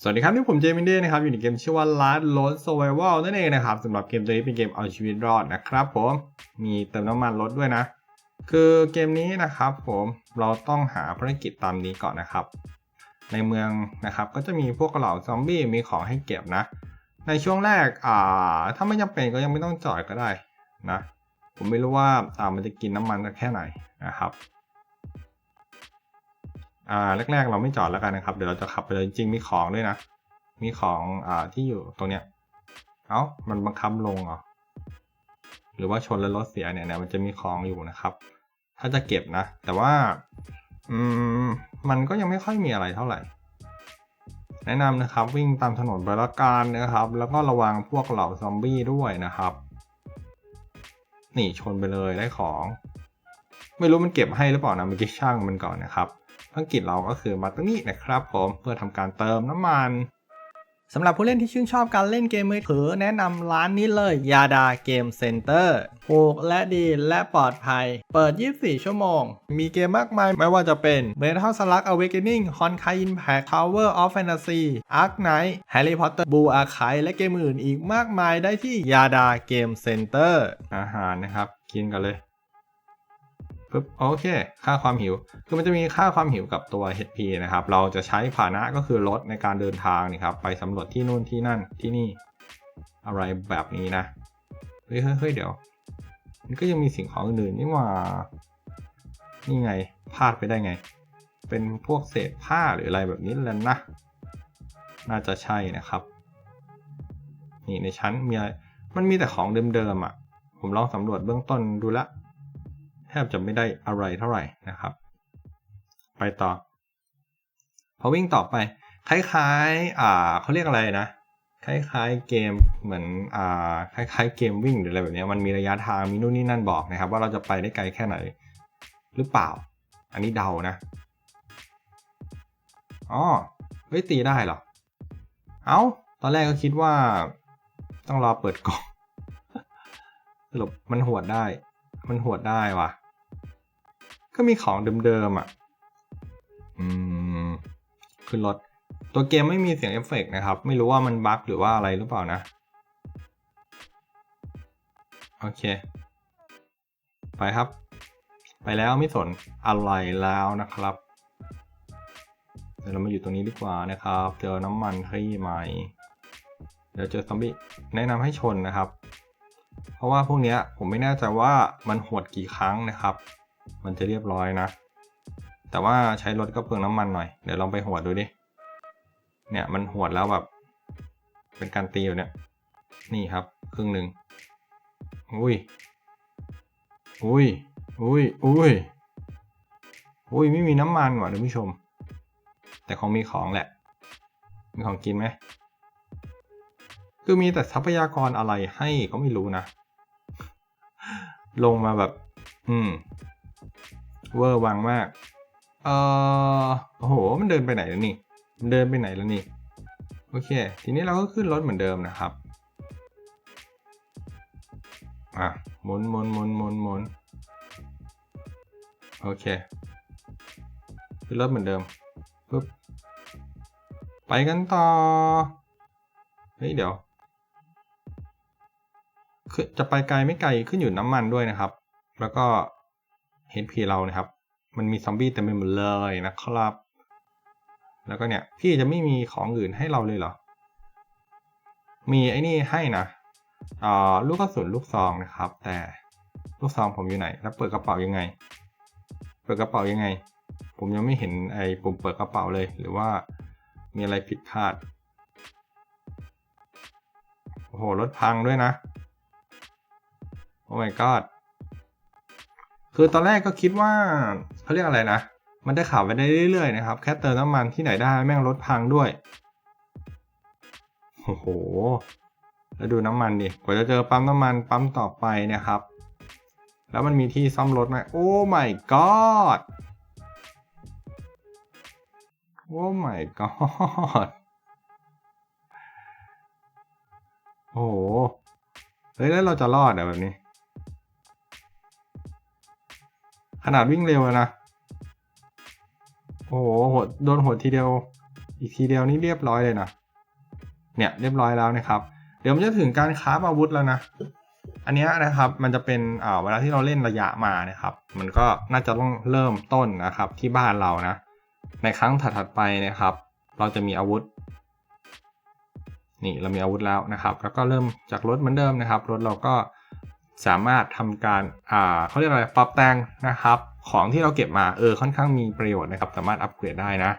สวัสดีครับนี่ผมเจมินเด้นะครับอยู่ในเกมชื่อว่า Last Road Survival นั่นเองนะครับสำหรับเกมตัวนี้เป็นเกมเอาชีวิตรอดนะครับผมมีเติมน้ำมันรถด้วยนะ คือเกมนี้นะครับผมเราต้องหาภารกิจตามนี้ก่อนนะครับ ในเมืองนะครับก็จะมีพวกเหล่าซอมบี้มีของให้เก็บนะ ในช่วงแรกอ่าถ้าไม่จำเป็นก็ยังไม่ต้องจอดก็ได้นะ ผมไม่รู้ว่าอ่ามันจะกินน้ำมันแค่ไหนนะครับ อ่าแรกๆเราไม่จอดแล้วกันนะครับ เดี๋ยวเราจะขับไปเลยจริงๆมีของด้วยนะ มีของอ่าที่อยู่ตรงเนี้ย เอ้ามันบังคับลงเหรอหรือว่าชนแล้วรถเสียเนี่ยเนี่ยมันจะมีของอยู่นะครับ ถ้าจะเก็บนะ แต่ว่า อืม มันก็ยังไม่ค่อยมีอะไรเท่าไหร่ แนะนำนะครับ วิ่งตามถนนไปละกันนะครับ แล้วก็ระวังพวกเหล่าซอมบี้ด้วยนะครับ นี่ชนไปเลยได้ของ ไม่รู้มันเก็บให้หรือเปล่านะเมื่อกี้ช่างมันก่อนนะครับ ภารกิจเราก็คือมาตรงนี้นะครับผมเพื่อทำการเติมน้ำมันสำหรับผู้เล่นที่ชื่นชอบการเล่นเกมมือถือ แนะนำร้านนี้เลยยาดาเกมเซ็นเตอร์ถูกและดีและปลอดภัย เปิด 24 ชั่วโมง มีเกมมากมาย ไม่ว่าจะเป็น Metal Slug Awakening Honkai Impact Tower of Fantasy Ark Knight Harry Potter Blue Archive และเกมอื่นอีกมากมายได้ที่ยาดาเกมเซ็นเตอร์อาหารนะครับ กินกันเลย ปึ๊บโอเค ค่าความหิว คือมันจะมีค่าความหิวกับตัว HP นะครับ เราจะใช้ผาหนะก็คือรถในการเดินทางนี่ครับ ไปสำรวจที่นู่นที่นั่นที่นี่ อะไรแบบนี้นะเฮ้ยเฮ้ยเฮ้ยเดี๋ยว มันก็ยังมีสิ่งของอื่นนี่ว่า นี่ไงพลาดไปได้ไง เป็นพวกเศษผ้าหรืออะไรแบบนี้แล้วนะ น่าจะใช่นะครับ นี่ในชั้นมีอะไร มันมีแต่ของเดิมๆอะ ผมลองสำรวจเบื้องต้นดูละแท บจะไม่ได้อะไรเท่าไหร่นะครับ ไปต่อ พอวิ่งต่อไป คล้ายๆอ่าเขาเรียกอะไรนะ คล้ายๆเกมเหมือนอ่าคล้ายๆเกมวิ่งหรืออะไรแบบนี้มันมีระยะทางมีนู่นนี่นั่นบอกนะครับ ว่าเราจะไปได้ไกลแค่ไหนหรือเปล่า อันนี้เดานะอ๋อเฮ้ยตีได้เหรอ เอา้า ตอนแรกก็คิดว่า ต้องรอเปิดกล่องสรุปมันหวดได้ มันหวดได้ว่ะ ก็มีของเดิมๆอะ อืม ขึ้นรถ ตัวเกมไม่มีเสียงเอฟเฟกต์นะครับ ไม่รู้ว่ามันบั๊กหรือว่าอะไรหรือเปล่านะ โอเค ไปครับ ไปแล้วไม่สนอะไรแล้วนะครับเดี๋ยวเรามาอยู่ตรงนี้ดีกว่านะครับ เจอน้ำมันที่ใหม่ เดี๋ยวเจอซอมบี้แนะนำให้ชนนะครับ เพราะว่าพวกเนี้ยผมไม่แน่ใจว่ามันหดกี่ครั้งนะครับ มันจะเรียบร้อยนะ แต่ว่าใช้รถก็เปลืองน้ำมันหน่อย เดี๋ยวลองไปหวดดูดิ เนี่ยมันหวดแล้วแบบ เป็นการตีอยู่เนี่ย นี่ครับ ครึ่งหนึ่งอุ้ย อุ้ย อุ้ย อุ้ย อุ้ยไม่มีน้ำมันว่ะท่านผู้ชม แต่คงมีของแหละ มีของกินไหม คือมีแต่ทรัพยากรอะไรให้ก็ไม่รู้นะ ลงมาแบบ อืม เวอร์วังมากเออโอ้โห มันเดินไปไหนแล้วนี่มันเดินไปไหนแล้วนี่ โอเค ทีนี้เราก็ขึ้นรถเหมือนเดิมนะครับ อะหมุนหมุนหมุนหมุนหมุนโอเค ขึ้นรถเหมือนเดิมปึ๊บ ไปกันต่อ เฮ้ย เดี๋ยวจะไปไกลไม่ไกลขึ้นอยู่น้ำมันด้วยนะครับ แล้วก็ เห็นพีเรานะครับ มันมีซอมบี้เต็มไปหมดเลยนะครับ แล้วก็เนี่ย พี่จะไม่มีของอื่นให้เราเลยเหรอ มีไอ้นี่ให้นะอ่าลูกกระสุนลูกซองนะครับ แต่ลูกซองผมอยู่ไหน แล้วเปิดกระเป๋ายังไง เปิดกระเป๋ายังไง ผมยังไม่เห็นไอ้ปุ่มเปิดกระเป๋าเลย หรือว่ามีอะไรผิดพลาด โอ้โหรถพังด้วยนะ โอ้ my god คือตอนแรกก็คิดว่าเขาเรียกอะไรนะ มันได้ขับไปได้เรื่อยๆนะครับ แค่เติมน้ำมันที่ไหนได้แม่งรถพังด้วย โอ้โห แล้วดูน้ำมันดิ กว่าจะเจอปั๊มน้ำมันปั๊มต่อไปเนะครับ แล้วมันมีที่ซ่อมรถไหมโอ้ my god โอ้ my god โอ้โห เฮ้ย แล้วเราจะรอดอะแบบนี้ ขนาดวิ่งเร็วนะ โอ้โหโดนหดทีเดียว อีกทีเดียวนี่เรียบร้อยเลยนะ เนี่ยเรียบร้อยแล้วนะครับ เดี๋ยวมันจะถึงการคราอาวุธแล้วนะ อันนี้นะครับมันจะเป็นอ่าเวลาที่เราเล่นระยะมานะครับ มันก็น่าจะต้องเริ่มต้นนะครับที่บ้านเรานะ ในครั้งถัดๆไปนะครับ เราจะมีอาวุธ นี่เรามีอาวุธแล้วนะครับ แล้วก็เริ่มจากรถเหมือนเดิมนะครับ รถเราก็ สามารถทำการอ่าเขาเรียกอะไรปรับแต่งนะครับ ของที่เราเก็บมาเออค่อนข้างมีประโยชน์นะครับ สามารถอัปเกรดได้นะ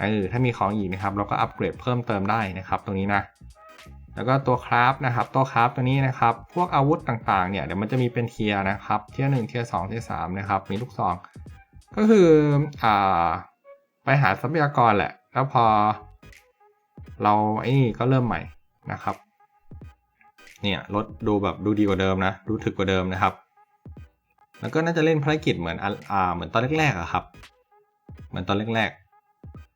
เออถ้ามีของอีกนะครับ เราก็อัปเกรดเพิ่มเติมได้นะครับ ตรงนี้นะ แล้วก็ตัวคราฟนะครับ ตัวคราฟตัวนี้นะครับ พวกอาวุธต่างๆเนี่ยเดี๋ยวมันจะมีเป็นเทียนะครับ เทียหนึ่งเทียสองเทียสามนะครับ มีลูกซอง ก็คืออ่าไปหาทรัพยากรแหละ แล้วพอ เราไอ้นี่ก็เริ่มใหม่นะครับ เนี่ยรถดูแบบดูดีกว่าเดิมนะ ดูถึกกว่าเดิมนะครับ แล้วก็น่าจะเล่นภารกิจเหมือนอ่าเหมือนตอนแรกๆอะครับ เหมือนตอนแรก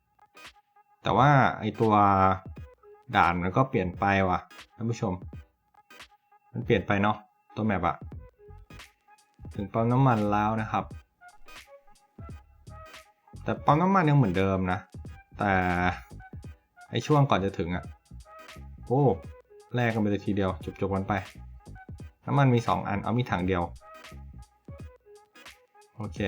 ๆ แต่ว่าไอตัวด่านมันก็เปลี่ยนไปว่ะท่านผู้ชม มันเปลี่ยนไปเนาะตัวแมปอะถึงปั๊มน้ำมันแล้วนะครับ แต่ปั๊มน้ำมันยังเหมือนเดิมนะ แต่ไอช่วงก่อนจะถึงอะโอ้ แลกกันไปเลยทีเดียว จบๆกันไป น้ำมันมี 2 อันเอามีถังเดียว โอเค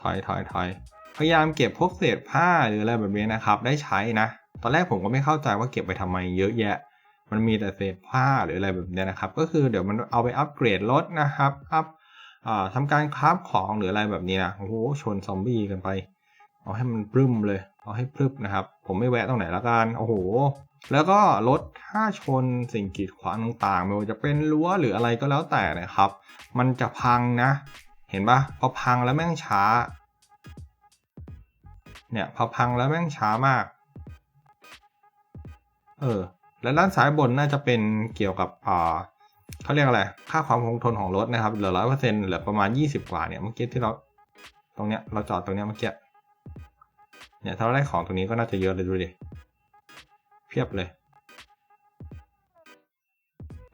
ถอยถอยถอยพยายามเก็บพวกเศษผ้าหรืออะไรแบบนี้นะครับ ได้ใช้นะ ตอนแรกผมก็ไม่เข้าใจว่าเก็บไปทำไมเยอะแยะ มันมีแต่เศษผ้าหรืออะไรแบบนี้นะครับ ก็คือเดี๋ยวมันเอาไปอัปเกรดรถนะครับ อัพอ่าทำการคราฟของหรืออะไรแบบนี้นะ โอ้โห ชนซอมบี้กันไป เอาให้มันปรึ้มเลย เอาให้พรึบนะครับ ผมไม่แวะตรงไหนละกัน โอ้โห แล้วก็รถถ้าชนสิ่งกีดขวางต่างๆไม่ว่าจะเป็นรั้วหรืออะไรก็แล้วแต่นะครับ มันจะพังนะ เห็นปะพอพังแล้วแม่งช้า เนี่ยพอพังแล้วแม่งช้ามาก เออ แล้วด้านซ้ายบนน่าจะเป็นเกี่ยวกับอ่าเขาเรียกอะไร ค่าความคงทนของรถนะครับ เหลือร้อยเปอร์เซ็นต์เหลือประมาณยี่สิบกว่าเนี่ย เมื่อกี้ที่เรา ตรงเนี้ย เราจอดตรงเนี้ยเมื่อกี้ เนี่ย ถ้าเราได้ของตรงนี้ก็น่าจะเยอะเลยดูดิ พียบเลย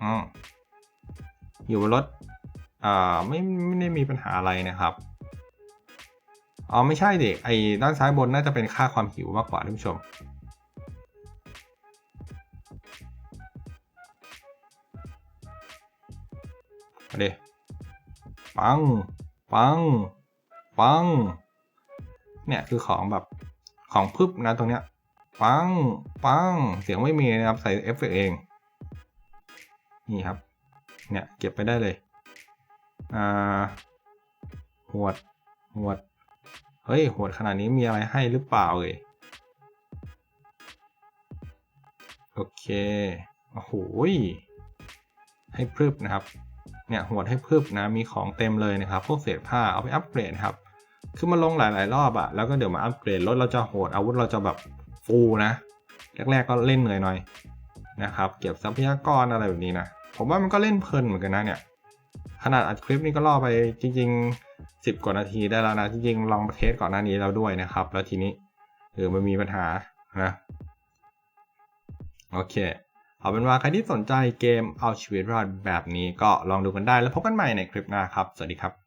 อืมอยู่บนรถ อ่า ไม่ ไม่ได้มีปัญหาอะไรนะครับ อ๋อ ไม่ใช่ดิ ไอ้ด้านซ้ายบนน่าจะเป็นค่าความหิวมากกว่าท่านผู้ชมมาดิปัง ปัง ปัง เนี่ย คือของแบบ ของพึบนะตรงเนี้ย ปัง ปัง เสียงไม่มีนะครับ ใส่เอฟเฟกต์เอง นี่ครับ เนี่ย เก็บไปได้เลย อ่า หวด หวด เฮ้ยโหดขนาดนี้มีอะไรให้หรือเปล่าเอ่ย โอเค โอ้โห ให้พรึบนะครับ เนี่ยหวดให้พรึบนะ มีของเต็มเลยนะครับ พวกเศษผ้า เอาไปอัปเกรดครับคือมาลงหลาย ๆ รอบอะแล้วก็เดี๋ยวมาอัปเกรดรถเราจะโหดอาวุธเราจะแบบ ฟูนะแรกๆก็เล่นเหนื่อยหน่อยนะครับ เก็บทรัพยากรอะไรแบบนี้นะ ผมว่ามันก็เล่นเพลินเหมือนกันนะเนี่ย ขนาดอัดคลิปนี้ก็ล่อไปจริง ๆ 10 กว่านาทีได้แล้วนะ จริงๆ ลองเทสก่อนหน้านี้แล้วด้วยนะครับ แล้วทีนี้เออมันมีปัญหานะ โอเค เอาเป็นว่าใครที่สนใจเกมเอาชีวิตรอดแบบนี้ก็ลองดูกันได้แล้วพบกันใหม่ในคลิปหน้าครับ สวัสดีครับ